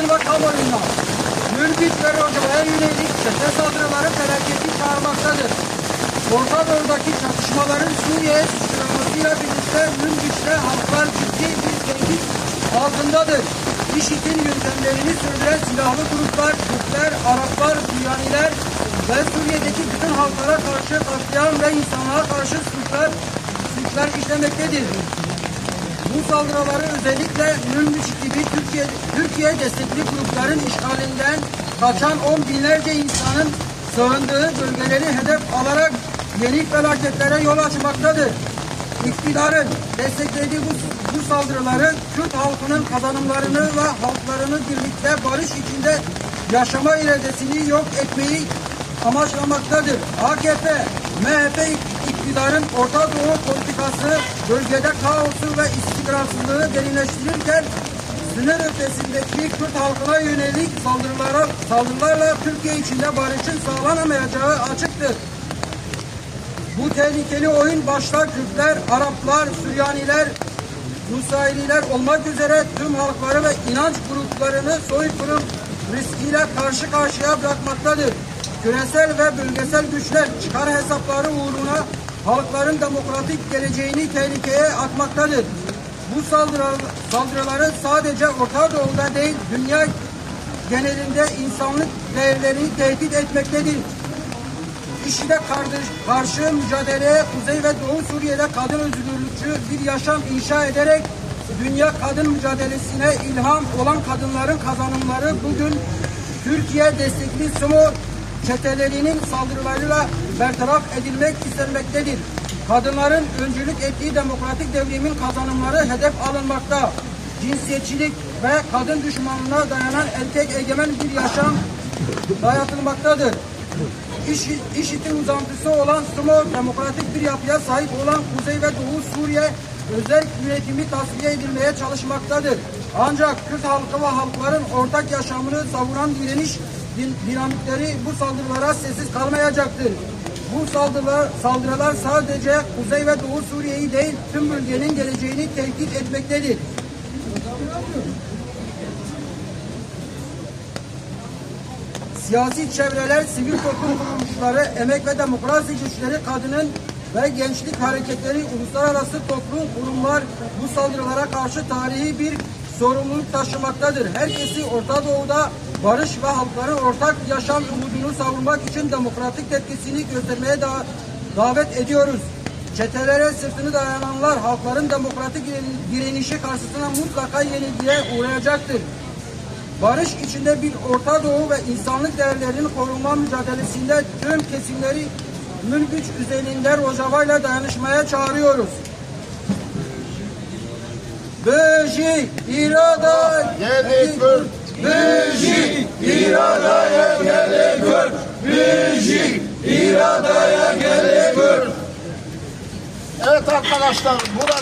basın ve kamuoyuna mülküt ve rojavaya yönelik çete saldırıları felaketi çağırmaktadır. Orta Doğu'daki çatışmaların Suriye'ye sıçramasıyla birlikte mülküçte halklar ciddi bir tehdit altındadır. IŞİD'in yöntemlerini sürdüren silahlı gruplar, Türkler, Araplar, Süryaniler ve Suriye'deki bütün halklara karşı katliam ve insanlığa karşı suçlar, suçlar işlemektedir. Bu saldırıları özellikle Münbiç gibi Türkiye, Türkiye destekli grupların işgalinden kaçan on binlerce insanın sığındığı bölgeleri hedef alarak yeni felaketlere yol açmaktadır. İktidarın desteklediği bu, bu saldırıları Kürt halkının kazanımlarını ve halklarını birlikte barış içinde yaşama iradesini yok etmeyi amaçlamaktadır. AKP, MHP iktidarın Orta Doğu politikası bölgede kaosu ve istikrarsızlığı derinleştirirken sınır ötesindeki Kürt halkına yönelik saldırılara, saldırılarla Türkiye içinde barışın sağlanamayacağı açıktır. Bu tehlikeli oyun başta Kürtler, Araplar, Süryaniler, Nusayriler olmak üzere tüm halkları ve inanç gruplarını soykırım riskiyle karşı karşıya bırakmaktadır. Küresel ve bölgesel güçler çıkar hesapları uğruna halkların demokratik geleceğini tehlikeye atmaktadır. Bu saldırı, saldırıları sadece Orta Doğu'da değil, dünya genelinde insanlık değerlerini tehdit etmektedir. İşine kardeş, karşı mücadeleye Kuzey ve Doğu Suriye'de kadın özgürlükçü bir yaşam inşa ederek dünya kadın mücadelesine ilham olan kadınların kazanımları bugün Türkiye destekli sumo çetelerinin saldırılarıyla bertaraf edilmek istenmektedir. Kadınların öncülük ettiği demokratik devrimin kazanımları hedef alınmakta. Cinsiyetçilik ve kadın düşmanlığına dayanan erkek egemen bir yaşam dayatılmaktadır. İş, IŞİD'in uzantısı olan Sumo demokratik bir yapıya sahip olan Kuzey ve Doğu Suriye özel yönetimi tasfiye edilmeye çalışmaktadır. Ancak Kürt halkı ve halkların ortak yaşamını savunan direniş din- dinamikleri bu saldırılara sessiz kalmayacaktır. Bu saldırılar, saldırılar sadece Kuzey ve Doğu Suriye'yi değil tüm bölgenin geleceğini tehdit etmektedir. Siyasi çevreler, sivil toplum kuruluşları, emek ve demokrasi güçleri, kadının ve gençlik hareketleri, uluslararası toplum kurumlar bu saldırılara karşı tarihi bir sorumluluk taşımaktadır. Herkesi Orta Doğu'da barış ve halkların ortak yaşam umudunu savunmak için demokratik tepkisini göstermeye da davet ediyoruz. Çetelere sırtını dayananlar halkların demokratik direnişi karşısında mutlaka yenilgiye uğrayacaktır. Barış içinde bir Orta Doğu ve insanlık değerlerinin korunma mücadelesinde tüm kesimleri mülgüç üzerinde Rojava'yla dayanışmaya çağırıyoruz. Böji, irada, Yedi Kürt, Büyük iradaya Kürt, Büyük iradaya Kürt. Evet arkadaşlar burada